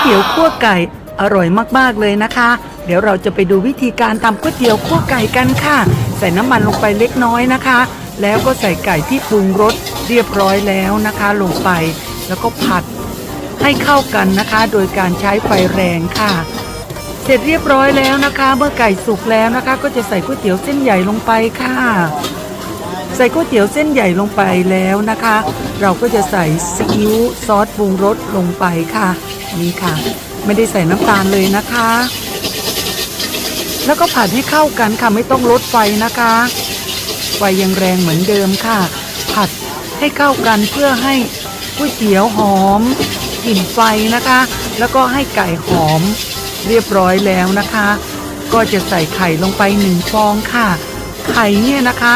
เตี๋ยวคั่วไก่อร่อยมากๆเลยนะคะ เดี๋ยวเราจะไปดูวิธีการทำก๋วยเตี๋ยวคั่วไก่กันค่ะ ใส่น้ำมันลงไปเล็กน้อยนะคะ แล้วก็ใส่ไก่ที่ปรุงรสเรียบร้อยแล้วนะคะ ลงไปแล้วก็ผัดให้เข้ากันนะคะ โดยการใช้ไฟแรงค่ะ เสร็จเรียบร้อยแล้วนะคะ เมื่อไก่สุกแล้วนะคะ ก็จะใส่ก๋วยเตี๋ยวเส้นใหญ่ลงไปค่ะ ส่ก๋วยเตี๋ยวเส้นใหญ่ลงไปแล้วนะคะ เราก็จะใส่ซีอิ๊วซอสปรุงรสลงไปค่ะ นี่ค่ะ ไม่ได้ใส่น้ำตาลเลยนะคะ แล้วก็ผัดให้เข้ากันค่ะไม่ต้องลดไฟนะคะ ไฟยังแรงเหมือนเดิมค่ะ ผัดให้เข้ากันเพื่อให้ก๋วยเตี๋ยวหอมกลิ่นไฟนะคะ แล้วก็ให้ไก่หอมเรียบร้อยแล้วนะคะ ก็จะใส่ไข่ลงไปหนึ่งฟองค่ะ ไข่เนี่ยนะคะ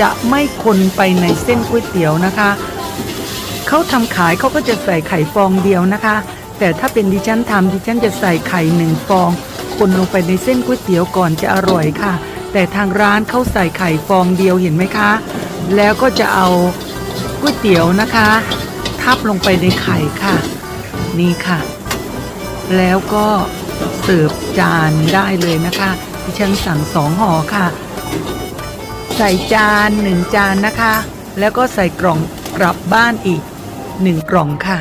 จะไม่คนไปในเส้นก๋วยเตี๋ยวนะคะเขาทำขายเขาก็จะใส่ไข่ฟองเดียวนะคะ แต่ถ้าเป็นดิฉันทำดิฉันจะใส่ไข่หนึ่งฟอง คนลงไปในเส้นก๋วยเตี๋ยวก่อนจะอร่อยค่ะ แต่ทางร้านเขาใส่ไข่ฟองเดียวเห็นไหมคะ แล้วก็จะเอาก๋วยเตี๋ยวนะคะ ทับลงไปในไข่ค่ะ นี่ค่ะ แล้วก็เสิร์ฟจานได้เลยนะคะ ดิฉันสั่งสองห่อค่ะ ใส่จานหนึ่งจานนะคะ แล้วก็ใส่กล่องกลับบ้านอีกหนึ่งกล่องค่ะ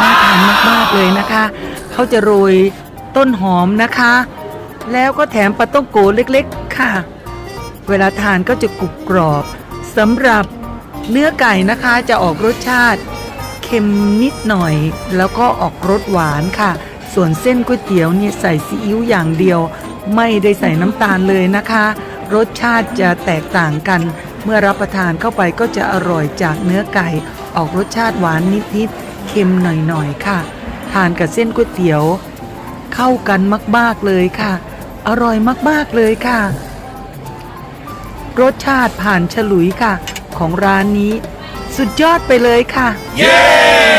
น่าทานมากๆเลยนะคะ เขาจะโรยต้นหอมนะคะ แล้วก็แถมปลาต้องโกเล็กๆค่ะ เวลาทานก็จะกรุบกรอบสำหรับเนื้อไก่นะคะจะออกรสชาติเค็มนิดหน่อย แล้วก็ออกรสหวานค่ะ ส่วนเส้นก๋วยเตี๋ยวเนี่ยใส่ซีอิ๊วอย่างเดียว ไม่ได้ใส่น้ำตาลเลยนะคะ รสชาติจะแตกต่างกัน เมื่อรับประทานเข้าไปก็จะอร่อยจากเนื้อไก่ ออกรสชาติหวานนิดๆเค็มหน่อยๆค่ะ ทานกับเส้นก๋วยเตี๋ยว เข้ากันมากๆเลยค่ะ อร่อยมากๆเลยค่ะ รสชาติผ่านฉลุยค่ะ ของร้านนี้ สุดยอดไปเลยค่ะเย้